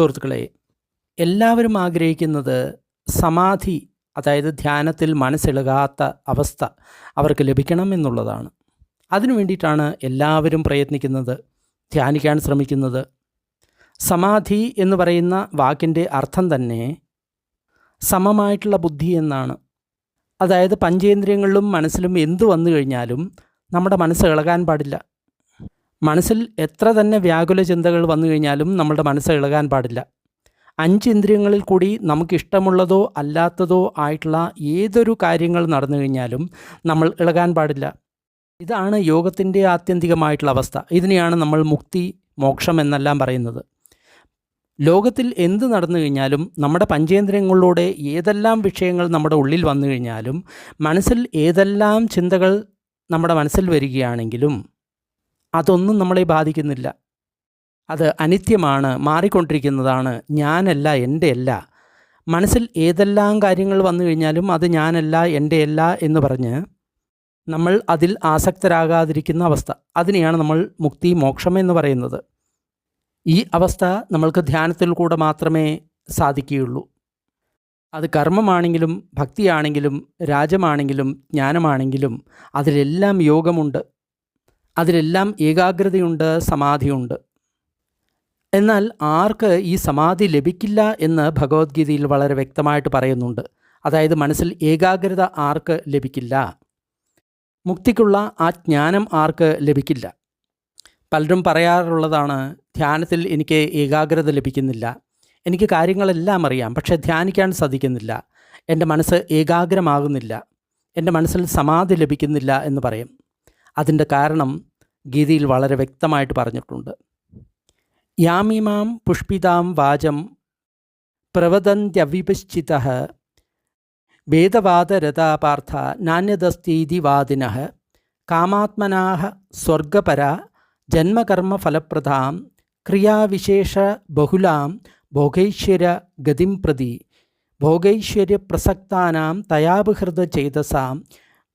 സുഹൃത്തുക്കളെ എല്ലാവരും ആഗ്രഹിക്കുന്നത് സമാധി അതായത് ധ്യാനത്തിൽ മനസ്സിളകാത്ത അവസ്ഥ അവർക്ക് ലഭിക്കണം എന്നുള്ളതാണ്. അതിനു വേണ്ടിയിട്ടാണ് എല്ലാവരും പ്രയത്നിക്കുന്നത് ധ്യാനിക്കാൻ ശ്രമിക്കുന്നത്. സമാധി എന്ന് പറയുന്ന വാക്കിന്റെ അർത്ഥം തന്നെ സമമായിട്ടുള്ള ബുദ്ധി എന്നാണ്. അതായത് പഞ്ചേന്ദ്രിയങ്ങളിലും മനസ്സിലും എന്തു വന്നു കഴിഞ്ഞാലും നമ്മുടെ മനസ്സ് ഇളകാൻ പാടില്ല. മനസ്സിൽ എത്ര തന്നെ വ്യാകുല ചിന്തകൾ വന്നു കഴിഞ്ഞാലും നമ്മളുടെ മനസ്സ് ഇളകാൻ പാടില്ല. അഞ്ച് ഇന്ദ്രിയങ്ങളിൽ കൂടി നമുക്കിഷ്ടമുള്ളതോ അല്ലാത്തതോ ആയിട്ടുള്ള ഏതൊരു കാര്യങ്ങൾ നടന്നു കഴിഞ്ഞാലും നമ്മൾ ഇളകാൻ പാടില്ല. ഇതാണ് യോഗത്തിന്റെ ആത്യന്തികമായിട്ടുള്ള അവസ്ഥ. ഇതിനെയാണ് നമ്മൾ മുക്തി മോക്ഷം എന്നെല്ലാം പറയുന്നത്. ലോകത്തിൽ എന്ത് നടന്നു കഴിഞ്ഞാലും നമ്മുടെ പഞ്ചേന്ദ്രിയങ്ങളിലൂടെ ഏതെല്ലാം വിഷയങ്ങൾ നമ്മുടെ ഉള്ളിൽ വന്നു കഴിഞ്ഞാലും മനസ്സിൽ ഏതെല്ലാം ചിന്തകൾ നമ്മുടെ മനസ്സിൽ വരികയാണെങ്കിലും അതൊന്നും നമ്മളെ ബാധിക്കുന്നില്ല. അത് അനിത്യമാണ് മാറിക്കൊണ്ടിരിക്കുന്നതാണ്. ഞാനല്ല എന്റെ അല്ല മനസ്സിൽ ഏതെല്ലാം കാര്യങ്ങൾ വന്നു കഴിഞ്ഞാലും അത് ഞാനല്ല എന്റെ അല്ല എന്ന് പറഞ്ഞ് നമ്മൾ അതിൽ ആസക്തരാകാതിരിക്കുന്ന അവസ്ഥ. അതിനെയാണ് നമ്മൾ മുക്തി മോക്ഷം എന്ന് പറയുന്നത്. ഈ അവസ്ഥ നമ്മൾക്ക് ധ്യാനത്തിൽ കൂടെ മാത്രമേ സാധിക്കുകയുള്ളൂ. അത് കർമ്മമാണെങ്കിലും ഭക്തിയാണെങ്കിലും രാജമാണെങ്കിലും ജ്ഞാനമാണെങ്കിലും അതിലെല്ലാം യോഗമുണ്ട്. അതിലെല്ലാം ഏകാഗ്രതയുണ്ട് സമാധിയുണ്ട്. എന്നാൽ ആർക്ക് ഈ സമാധി ലഭിക്കില്ല എന്ന് ഭഗവത്ഗീതയിൽ വളരെ വ്യക്തമായിട്ട് പറയുന്നുണ്ട്. അതായത് മനസ്സിൽ ഏകാഗ്രത ആർക്ക് ലഭിക്കില്ല? മുക്തിക്കുള്ള ആ ജ്ഞാനം ആർക്ക് ലഭിക്കില്ല? പലരും പറയാറുള്ളതാണ് ധ്യാനത്തിൽ എനിക്ക് ഏകാഗ്രത ലഭിക്കുന്നില്ല. എനിക്ക് കാര്യങ്ങളെല്ലാം അറിയാം പക്ഷേ ധ്യാനിക്കാൻ സാധിക്കുന്നില്ല. എന്റെ മനസ്സ് ഏകാഗ്രമാകുന്നില്ല. എന്റെ മനസ്സിൽ സമാധി ലഭിക്കുന്നില്ല എന്ന് പറയും. അതിന്റെ കാരണം ഗീതിയിൽ വളരെ വ്യക്തമായിട്ട് പറഞ്ഞിട്ടുണ്ട്. യാമിമാം പുഷ്പിതാം വാചം പ്രവദന്ത്യവിപശ്ചിത വേദവാദരഥാ പാർത്ഥ നാണ്യതസ്തീതി വാദിന കാമാത്മനാ സ്വർഗപര ജന്മകർമ്മഫലപ്രദാം ക്രിയാവിശേഷ ബഹുലാം ഭോഗൈശ്വര്യ ഗതിം പ്രതി ഭോഗൈശ്വര്യപ്രസക്താനാം തയാപഹൃത ചേതസാം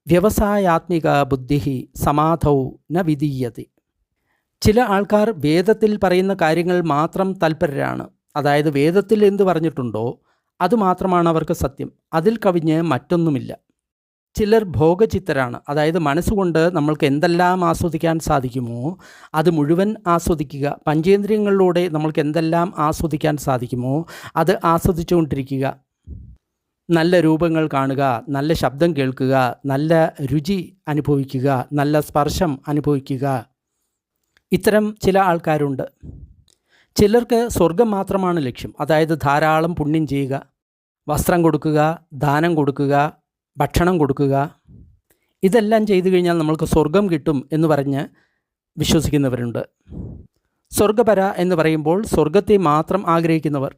വ്യവസായാത്മിക ബുദ്ധി സമാധൗ ന വിധീയതി. ചില ആൾക്കാർ വേദത്തിൽ പറയുന്ന കാര്യങ്ങൾ മാത്രം തൽപരരാണ് അതായത് വേദത്തിൽ എന്ത് പറഞ്ഞിട്ടുണ്ടോ അതുമാത്രമാണ് അവർക്ക് സത്യം. അതിൽ കവിഞ്ഞ് മറ്റൊന്നുമില്ല. ചിലർ ഭോഗചിത്തരാണ്. അതായത് മനസ്സുകൊണ്ട് നമ്മൾക്ക് എന്തെല്ലാം ആസ്വദിക്കാൻ സാധിക്കുമോ അത് മുഴുവൻ ആസ്വദിക്കുക. പഞ്ചേന്ദ്രിയങ്ങളിലൂടെ നമ്മൾക്ക് എന്തെല്ലാം ആസ്വദിക്കാൻ സാധിക്കുമോ അത് ആസ്വദിച്ചുകൊണ്ടിരിക്കുക. നല്ല രൂപങ്ങൾ കാണുക നല്ല ശബ്ദം കേൾക്കുക നല്ല രുചി അനുഭവിക്കുക നല്ല സ്പർശം അനുഭവിക്കുക. ഇത്തരം ചില ആൾക്കാരുണ്ട്. ചിലർക്ക് സ്വർഗം മാത്രമാണ് ലക്ഷ്യം. അതായത് ധാരാളം പുണ്യം ചെയ്യുക വസ്ത്രം കൊടുക്കുക ദാനം കൊടുക്കുക ഭക്ഷണം കൊടുക്കുക. ഇതെല്ലാം ചെയ്തു കഴിഞ്ഞാൽ നമ്മൾക്ക് സ്വർഗം കിട്ടും എന്ന് പറഞ്ഞ് വിശ്വസിക്കുന്നവരുണ്ട്. സ്വർഗപര എന്ന് പറയുമ്പോൾ സ്വർഗത്തെ മാത്രം ആഗ്രഹിക്കുന്നവർ.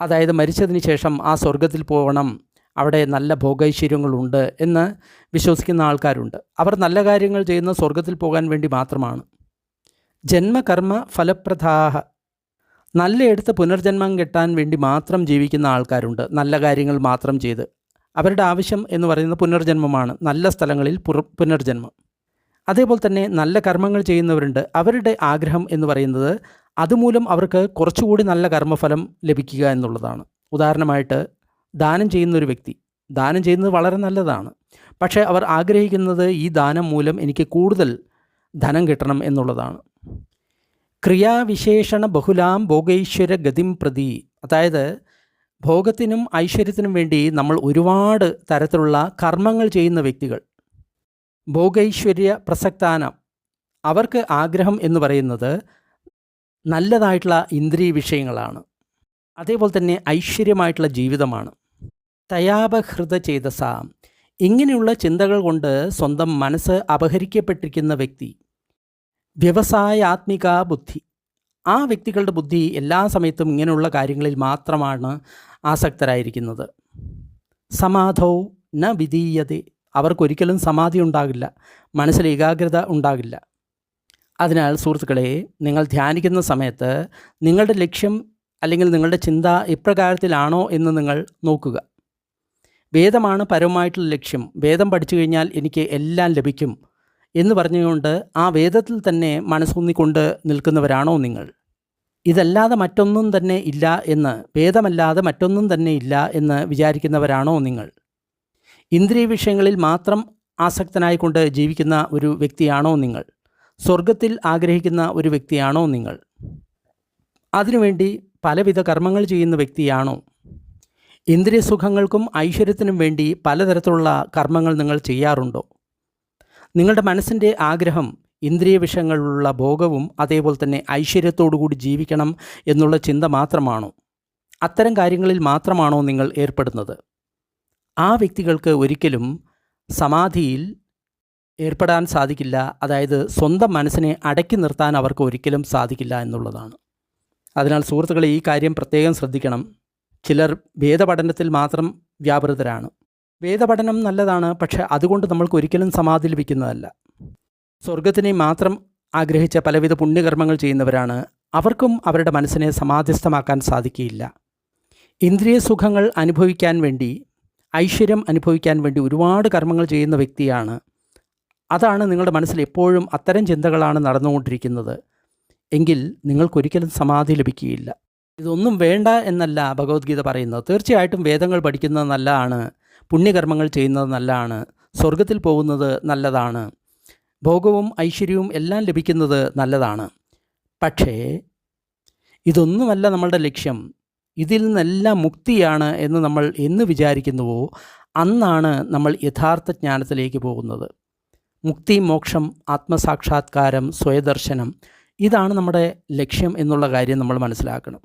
അതായത് മരിച്ചതിന് ശേഷം ആ സ്വർഗത്തിൽ പോകണം അവിടെ നല്ല ഭോഗൈശ്വര്യങ്ങളുണ്ട് എന്ന് വിശ്വസിക്കുന്ന ആൾക്കാരുണ്ട്. അവർ നല്ല കാര്യങ്ങൾ ചെയ്യുന്ന സ്വർഗത്തിൽ പോകാൻ വേണ്ടി മാത്രമാണ്. ജന്മകർമ്മ ഫലപ്രദാഹ. നല്ലയെടുത്ത് പുനർജന്മം കിട്ടാൻ വേണ്ടി മാത്രം ജീവിക്കുന്ന ആൾക്കാരുണ്ട്. നല്ല കാര്യങ്ങൾ മാത്രം ചെയ്ത്. അവരുടെ ആവശ്യം എന്ന് പറയുന്നത് പുനർജന്മമാണ്. നല്ല സ്ഥലങ്ങളിൽ പുനർജന്മം. അതേപോലെ തന്നെ നല്ല കർമ്മങ്ങൾ ചെയ്യുന്നവരുണ്ട്. അവരുടെ ആഗ്രഹം എന്ന് പറയുന്നത് അതുമൂലം അവർക്ക് കുറച്ചുകൂടി നല്ല കർമ്മഫലം ലഭിക്കുക എന്നുള്ളതാണ്. ഉദാഹരണമായിട്ട് ദാനം ചെയ്യുന്നൊരു വ്യക്തി. ദാനം ചെയ്യുന്നത് വളരെ നല്ലതാണ്. പക്ഷേ അവർ ആഗ്രഹിക്കുന്നത് ഈ ദാനം മൂലം എനിക്ക് കൂടുതൽ ധനം കിട്ടണം എന്നുള്ളതാണ്. ക്രിയാവിശേഷണ ബഹുലാം ഭോഗൈശ്വര ഗതിം പ്രതി. അതായത് ഭോഗത്തിനും ഐശ്വര്യത്തിനും വേണ്ടി നമ്മൾ ഒരുപാട് തരത്തിലുള്ള കർമ്മങ്ങൾ ചെയ്യുന്ന വ്യക്തികൾ. ഭോഗൈശ്വര്യ പ്രസക്താനം. അവർക്ക് ആഗ്രഹം എന്ന് പറയുന്നത് നല്ലതായിട്ടുള്ള ഇന്ദ്രിയ വിഷയങ്ങളാണ്. അതേപോലെ തന്നെ ഐശ്വര്യമായിട്ടുള്ള ജീവിതമാണ്. തയാപഹൃത ചേതസ ഇങ്ങനെയുള്ള ചിന്തകൾ കൊണ്ട് സ്വന്തം മനസ്സ് അപഹരിക്കപ്പെട്ടിരിക്കുന്ന വ്യക്തി. വ്യവസായാത്മിക ബുദ്ധി. ആ വ്യക്തികളുടെ ബുദ്ധി എല്ലാ സമയത്തും ഇങ്ങനെയുള്ള കാര്യങ്ങളിൽ മാത്രമാണ് ആസക്തരായിരിക്കുന്നത്. സമാധോ ന വിധീയതേ. അവർക്കൊരിക്കലും സമാധി ഉണ്ടാകില്ല. മനസ്സിൽ ഏകാഗ്രത ഉണ്ടാകില്ല. അതിനാൽ സുഹൃത്തുക്കളെ നിങ്ങൾ ധ്യാനിക്കുന്ന സമയത്ത് നിങ്ങളുടെ ലക്ഷ്യം അല്ലെങ്കിൽ നിങ്ങളുടെ ചിന്ത ഇപ്രകാരത്തിലാണോ എന്ന് നിങ്ങൾ നോക്കുക. വേദമാണ് പരമമായിട്ടുള്ള ലക്ഷ്യം. വേദം പഠിച്ചു കഴിഞ്ഞാൽ എനിക്ക് എല്ലാം ലഭിക്കും എന്ന് പറഞ്ഞുകൊണ്ട് ആ വേദത്തിൽ തന്നെ മനസ്സൂന്നിക്കൊണ്ട് നിൽക്കുന്നവരാണോ നിങ്ങൾ. ഇതല്ലാതെ മറ്റൊന്നും തന്നെ ഇല്ല എന്ന് വേദമല്ലാതെ മറ്റൊന്നും തന്നെ ഇല്ല എന്ന് വിചാരിക്കുന്നവരാണോ നിങ്ങൾ. ഇന്ദ്രിയ വിഷയങ്ങളിൽ മാത്രം ആസക്തനായിക്കൊണ്ട് ജീവിക്കുന്ന ഒരു വ്യക്തിയാണോ നിങ്ങൾ. സ്വർഗത്തിൽ ആഗ്രഹിക്കുന്ന ഒരു വ്യക്തിയാണോ നിങ്ങൾ? അതിനുവേണ്ടി പലവിധ കർമ്മങ്ങൾ ചെയ്യുന്ന വ്യക്തിയാണോ? ഇന്ദ്രിയ സുഖങ്ങൾക്കും ഐശ്വര്യത്തിനും വേണ്ടി പലതരത്തിലുള്ള കർമ്മങ്ങൾ നിങ്ങൾ ചെയ്യാറുണ്ടോ? നിങ്ങളുടെ മനസ്സിന്റെ ആഗ്രഹം ഇന്ദ്രിയ വിഷയങ്ങളിലുള്ള ഭോഗവും അതേപോലെ തന്നെ ഐശ്വര്യത്തോടുകൂടി ജീവിക്കണം എന്നുള്ള ചിന്ത മാത്രമാണോ? അത്തരം കാര്യങ്ങളിൽ മാത്രമാണോ നിങ്ങൾ ഏർപ്പെടുന്നത്? ആ വ്യക്തികൾക്ക് ഒരിക്കലും സമാധിയിൽ ഏർപ്പെടാൻ സാധിക്കില്ല. അതായത് സ്വന്തം മനസ്സിനെ അടക്കി നിർത്താൻ അവർക്ക് ഒരിക്കലും സാധിക്കില്ല എന്നുള്ളതാണ്. അതിനാൽ സുഹൃത്തുക്കളെ ഈ കാര്യം പ്രത്യേകം ശ്രദ്ധിക്കണം. ചിലർ വേദപഠനത്തിൽ മാത്രം വ്യാപൃതരാണ്. വേദപഠനം നല്ലതാണ് പക്ഷെ അതുകൊണ്ട് നമ്മൾക്ക് ഒരിക്കലും സമാധി ലഭിക്കുന്നതല്ല. സ്വർഗത്തിനെ മാത്രം ആഗ്രഹിച്ച പലവിധ പുണ്യകർമ്മങ്ങൾ ചെയ്യുന്നവരാണ്. അവർക്കും അവരുടെ മനസ്സിനെ സമാധിസ്ഥമാക്കാൻ സാധിക്കുകയില്ല. ഇന്ദ്രിയ സുഖങ്ങൾ അനുഭവിക്കാൻ വേണ്ടി ഐശ്വര്യം അനുഭവിക്കാൻ വേണ്ടി ഒരുപാട് കർമ്മങ്ങൾ ചെയ്യുന്ന വ്യക്തിയാണ് അതാണ് നിങ്ങളുടെ മനസ്സിൽ എപ്പോഴും അത്തരം ചിന്തകളാണ് നടന്നുകൊണ്ടിരിക്കുന്നത്. എങ്കിൽ നിങ്ങൾക്കൊരിക്കലും സമാധി ലഭിക്കുകയില്ല. ഇതൊന്നും വേണ്ട എന്നല്ല ഭഗവത്ഗീത പറയുന്നത്. തീർച്ചയായിട്ടും വേദങ്ങൾ പഠിക്കുന്നത് നല്ലതാണ്. പുണ്യകർമ്മങ്ങൾ ചെയ്യുന്നത് നല്ലതാണ്. സ്വർഗത്തിൽ പോകുന്നത് നല്ലതാണ്. ഭോഗവും ഐശ്വര്യവും എല്ലാം ലഭിക്കുന്നത് നല്ലതാണ്. പക്ഷേ ഇതൊന്നുമല്ല നമ്മളുടെ ലക്ഷ്യം. ഇതിൽ നിന്നെല്ലാം മുക്തിയാണ് എന്ന് നമ്മൾ എന്ന് വിചാരിക്കുന്നുവോ? അന്നാണ് നമ്മൾ യഥാർത്ഥ ജ്ഞാനത്തിലേക്ക് പോകുന്നത്. മുക്തി മോക്ഷം ആത്മസാക്ഷാത്കാരം സ്വയദർശനം ഇതാണ് നമ്മുടെ ലക്ഷ്യം എന്നുള്ള കാര്യം നമ്മൾ മനസ്സിലാക്കണം.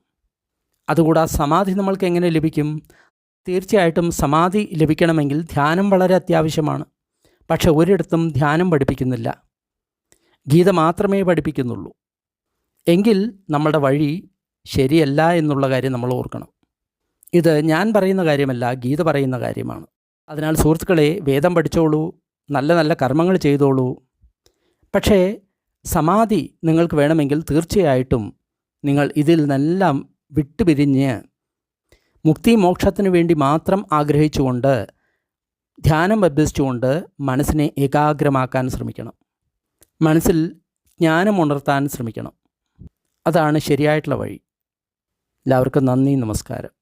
അതുകൂടാതെ സമാധി നമ്മൾക്ക് എങ്ങനെ ലഭിക്കും? തീർച്ചയായിട്ടും സമാധി ലഭിക്കണമെങ്കിൽ ധ്യാനം വളരെ അത്യാവശ്യമാണ്. പക്ഷെ ഒരിടത്തും ധ്യാനം പഠിപ്പിക്കുന്നില്ല. ഗീത മാത്രമേ പഠിപ്പിക്കുന്നുള്ളൂ. എങ്കിൽ നമ്മുടെ വഴി ശരിയല്ല എന്നുള്ള കാര്യം നമ്മൾ ഓർക്കണം. ഇത് ഞാൻ പറയുന്ന കാര്യമല്ല ഗീത പറയുന്ന കാര്യമാണ്. അതിനാൽ സുഹൃത്തുക്കളെ വേദം പഠിച്ചോളൂ. നല്ല നല്ല കർമ്മങ്ങൾ ചെയ്തോളൂ. പക്ഷേ സമാധി നിങ്ങൾക്ക് വേണമെങ്കിൽ തീർച്ചയായിട്ടും നിങ്ങൾ ഇതിൽ നിന്നെല്ലാം വിട്ടുപിരിഞ്ഞ് മുക്തി മോക്ഷത്തിന് വേണ്ടി മാത്രം ആഗ്രഹിച്ചുകൊണ്ട് ധ്യാനം അഭ്യസിച്ചുകൊണ്ട് മനസ്സിനെ ഏകാഗ്രമാക്കാൻ ശ്രമിക്കണം. മനസ്സിൽ ജ്ഞാനം ഉണർത്താൻ ശ്രമിക്കണം. അതാണ് ശരിയായിട്ടുള്ള വഴി. എല്ലാവർക്കും നന്ദി നമസ്കാരം.